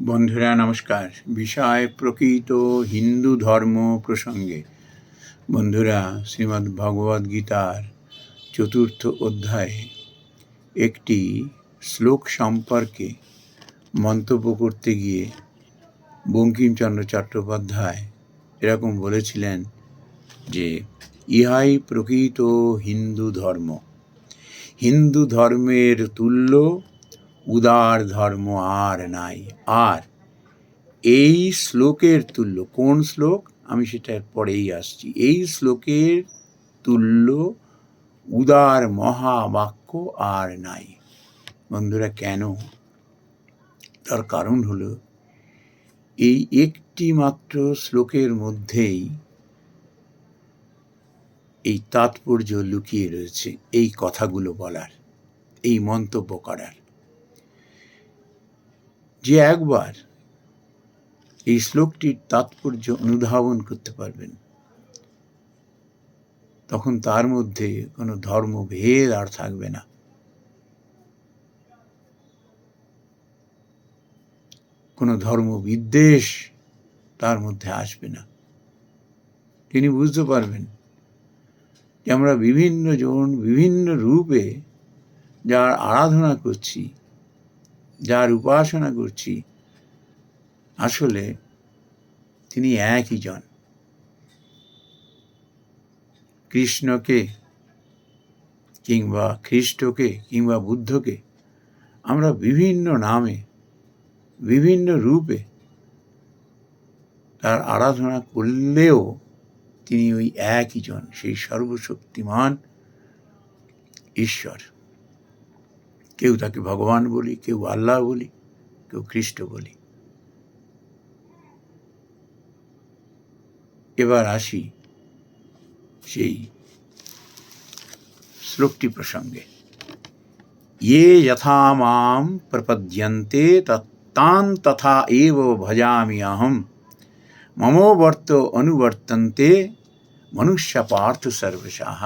বন্ধুরা, নমস্কার। বিষয় প্রকৃত হিন্দু ধর্ম প্রসঙ্গে। বন্ধুরা, শ্রীমদ্ ভগবদ গীতার চতুর্থ অধ্যায়ে একটি শ্লোক সম্পর্কে মন্তব্য করতে গিয়ে বঙ্কিমচন্দ্র চট্টোপাধ্যায় এরকম বলেছিলেন যে, ইহাই প্রকৃত হিন্দু ধর্ম। হিন্দু ধর্মের তুল্য উদার ধর্ম আর নাই। আর এই শ্লোকের তুল্য, কোন শ্লোক? আমি সেটার পরেই আসছি। এই শ্লোকের তুল্য, উদার মহাবাক্য আর নাই। বন্ধুরা, কেন? তার কারণ হল, এই একটি মাত্র শ্লোকের মধ্যেই এই তাৎপর্য লুকিয়ে রয়েছে, এই কথাগুলো বলার, এই মন্তব্য করার। যে একবার এই শ্লোকটির তাৎপর্য অনুধাবন করতে পারবেন, তখন তার মধ্যে কোনো ধর্মভেদ আর থাকবে না। কোনো ধর্ম বিদ্বেষ তার মধ্যে আসবে না। তিনি বুঝতে পারবেন যে আমরা বিভিন্ন জন, বিভিন্ন রূপে যার আরাধনা করছি যার উপাসনা করছি, আসলে তিনি একই জন। কৃষ্ণকে কিংবা খ্রিস্টকে কিংবা বুদ্ধকে আমরা বিভিন্ন নামে, বিভিন্ন রূপে তার আরাধনা করলেও তিনি ওই একই জন, সেই সর্বশক্তিমান ঈশ্বর। কেউ তাকে ভগবান বলি কেউ আল্লাহ বলি কেউ খ্রিস্ট বলি এবার আসি সেই শ্লোকটি প্রসঙ্গে ये यथा मां प्रपद्यन्ते तत्तान् तथा एव भजामि अहं ममोवर्त अनुवर्तन्ते मनुष्य पार्थ सर्वशाः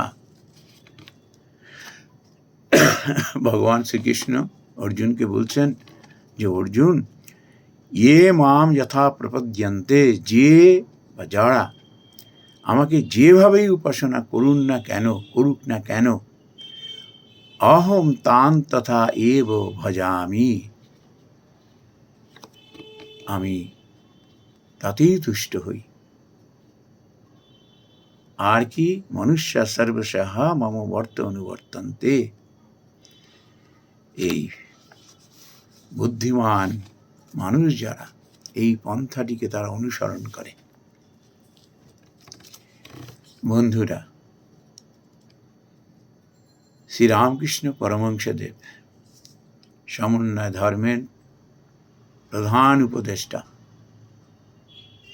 ভগবান শ্রীকৃষ্ণ অর্জুনকে বলছেন যে, অর্জুন ইয়ে মাম যথা প্রপদ্যন্তে, যে বা যারা আমাকে যেভাবেই উপাসনা করুন না কেন, করুক না কেন অহম তান তথা এব ভজামি। আমি তাতেই তুষ্ট হই। আর কি? মনুষ্য সর্বশঃ মম বর্ত অনুবর্তন্তে। এই বুদ্ধিমান মানুষ যারা, এই পন্থাটিকে তারা অনুসরণ করে। বন্ধুরা, শ্রীরামকৃষ্ণ পরমংসদেব সমন্বয় ধর্মের প্রধান উপদেষ্টা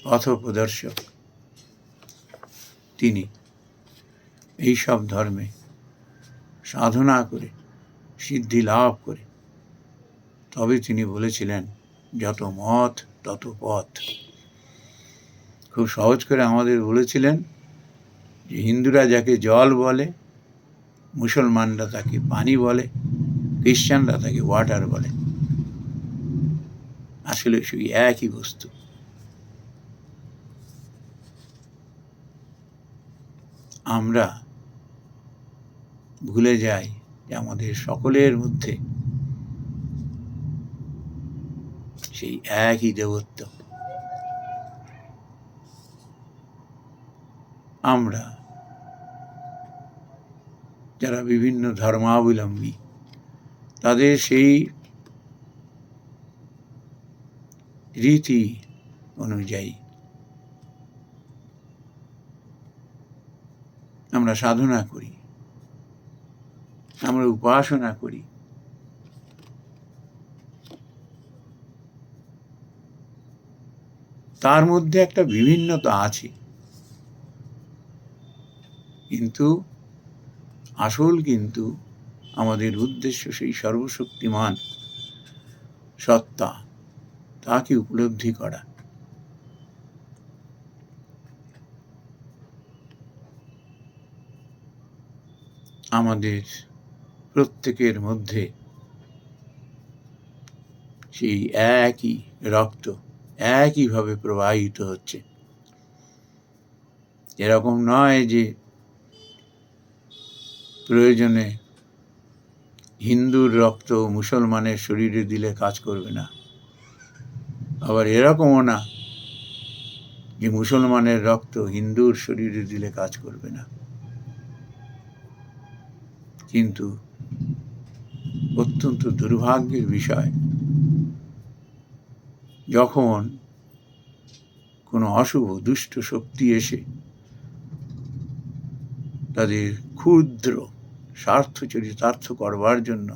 পথপ্রদর্শক তিনি এইসব ধর্মে সাধনা করে সিদ্ধি লাভ করে। তবে তিনি বলেছিলেন, যত মত, তত পথ। খুব সহজ করে আমাদের বলেছিলেন যে, হিন্দুরা যাকে জল বলে, মুসলমানরা তাকে পানি বলে, খ্রিস্টানরা তাকে ওয়াটার বলে। আসলে সেই একই বস্তু। আমরা ভুলে যাই যে আমাদের সকলের মধ্যে সেই একই দেবত্ব। আমরা যারা বিভিন্ন ধর্মাবলম্বী, তাদের সেই রীতি অনুযায়ী আমরা সাধনা করি। আমরা উপাসনা করি। তার মধ্যে একটা বিভিন্নতা আছে। কিন্তু, আসল কিন্তু আমাদের উদ্দেশ্য সেই সর্বশক্তিমান সত্তা, তাকে উপলব্ধি করা। আমাদের প্রত্যেকের মধ্যে সেই একই রক্ত একইভাবে প্রবাহিত হচ্ছে। এরকম নয় যে প্রয়োজনে হিন্দুর রক্ত মুসলমানের শরীরে দিলে কাজ করবে না। আবার এরকমও না যে মুসলমানের রক্ত হিন্দুর শরীরে দিলে কাজ করবে না। কিন্তু অত্যন্ত দুর্ভাগ্যের বিষয়। যখন কোনো অশুভ দুষ্ট শক্তি এসে তাদের ক্ষুদ্র স্বার্থ চরিতার্থ করবার জন্য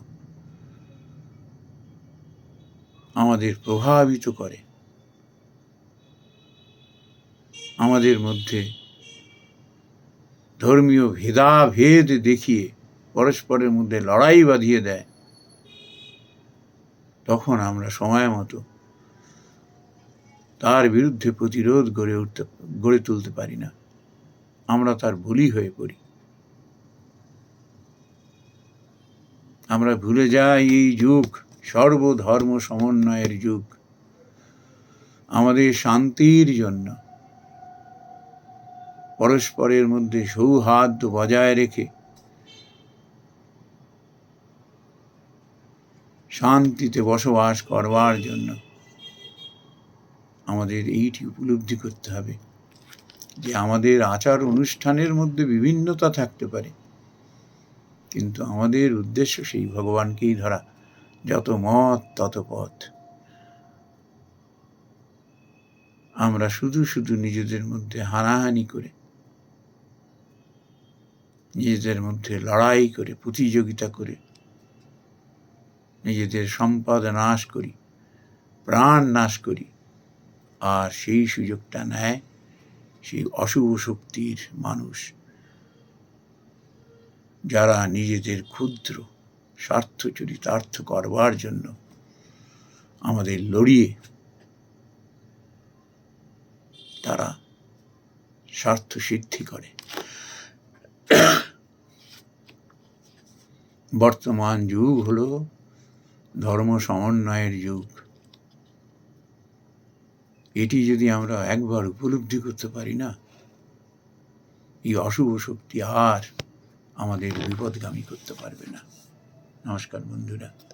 আমাদের প্রভাবিত করে, আমাদের মধ্যে ধর্মীয় ভেদাভেদ দেখিয়ে পরস্পরের মধ্যে লড়াই বাঁধিয়ে দেয় তখন আমরা সময় মতো তার বিরুদ্ধে প্রতিরোধ গড়ে উঠতে, গড়ে তুলতে পারি না। আমরা তার বলি হয়ে পড়ি। আমরা ভুলে যাই এই যুগ, সর্বধর্ম সমন্বয়ের যুগ। আমাদের শান্তির জন্য পরস্পরের মধ্যে সৌহার্দ্য বজায় রেখে শান্তিতে বসবাস করবার জন্য আমাদের এইটি উপলব্ধি করতে হবে যে আমাদের আচার অনুষ্ঠানের মধ্যে বিভিন্নতা থাকতে পারে। কিন্তু আমাদের উদ্দেশ্য সেই ভগবানকেই ধরা, যত মত তত পথ। আমরা শুধু শুধু নিজেদের মধ্যে হানাহানি করে, নিজেদের মধ্যে লড়াই করে, প্রতিযোগিতা করে নিজেদের সম্পদ নাশ করি, প্রাণ নাশ করি। আর সেই সুযোগটা নেয় সেই অশুভ শক্তির মানুষ। যারা নিজেদের ক্ষুদ্র স্বার্থ চরিতার্থ করবার জন্য আমাদের লড়িয়ে তারা স্বার্থ সিদ্ধি করে। বর্তমান যুগ হলো ধর্ম সমন্বয়ের যুগ। এটি যদি আমরা একবার উপলব্ধি করতে পারি না, এই অশুভ শক্তি আর আমাদের বিপদগামী করতে পারবে না। নমস্কার বন্ধুরা।